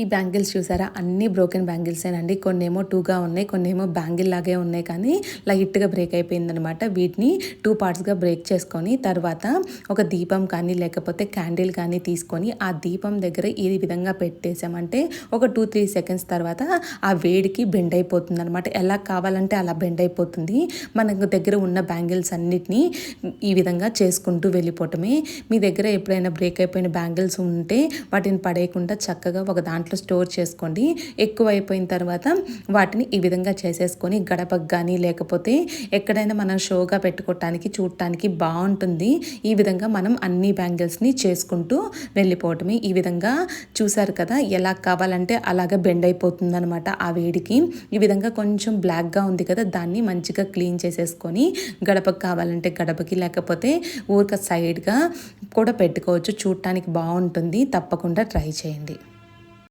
ఈ బ్యాంగిల్స్ చూసారా? అన్ని బ్రోకెన్ బ్యాంగిల్సేనండి. కొన్ని ఏమో టూగా ఉన్నాయి కొన్ని ఏమో బ్యాంగిల్ లాగే ఉన్నాయి కానీ లైట్గా బ్రేక్ అయిపోయిందనమాట. వీటిని టూ పార్ట్స్గా బ్రేక్ చేసుకొని తర్వాత ఒక దీపం కానీ లేకపోతే క్యాండిల్ కానీ తీసుకొని ఆ దీపం దగ్గర ఈ విధంగా పెట్టేసామంటే ఒక టూ త్రీ సెకండ్స్ తర్వాత ఆ వేడికి బెండ్ అయిపోతుంది అనమాట ఎలా కావాలంటే అలా బెండ్ అయిపోతుంది. మనకు దగ్గర ఉన్న బ్యాంగిల్స్ అన్నిటినీ ఈ విధంగా చేసుకుంటూ వెళ్ళిపోవటమే. మీ దగ్గర ఎప్పుడైనా బ్రేక్ అయిపోయిన బ్యాంగిల్స్ ఉంటే వాటిని పడేయకుండా చక్కగా ఒక దాంట్లో దాంట్లో స్టోర్ చేసుకోండి. ఎక్కువ అయిపోయిన తర్వాత వాటిని ఈ విధంగా చేసేసుకొని గడపకు కానీ లేకపోతే ఎక్కడైనా మనం షోగా పెట్టుకోవటానికి చూడటానికి బాగుంటుంది. ఈ విధంగా మనం అన్ని బ్యాంగిల్స్ని చేసుకుంటూ వెళ్ళిపోవటమే. ఈ విధంగా చూసారు కదా ఎలా కావాలంటే అలాగ బెండ్ అయిపోతుంది అనమాట ఆ వేడికి. ఈ విధంగా కొంచెం బ్లాక్గా ఉంది కదా దాన్ని మంచిగా క్లీన్ చేసేసుకొని గడపకు కావాలంటే గడపకి లేకపోతే ఊరిక సైడ్గా కూడా పెట్టుకోవచ్చు. చూడటానికి బాగుంటుంది. తప్పకుండా ట్రై చేయండి.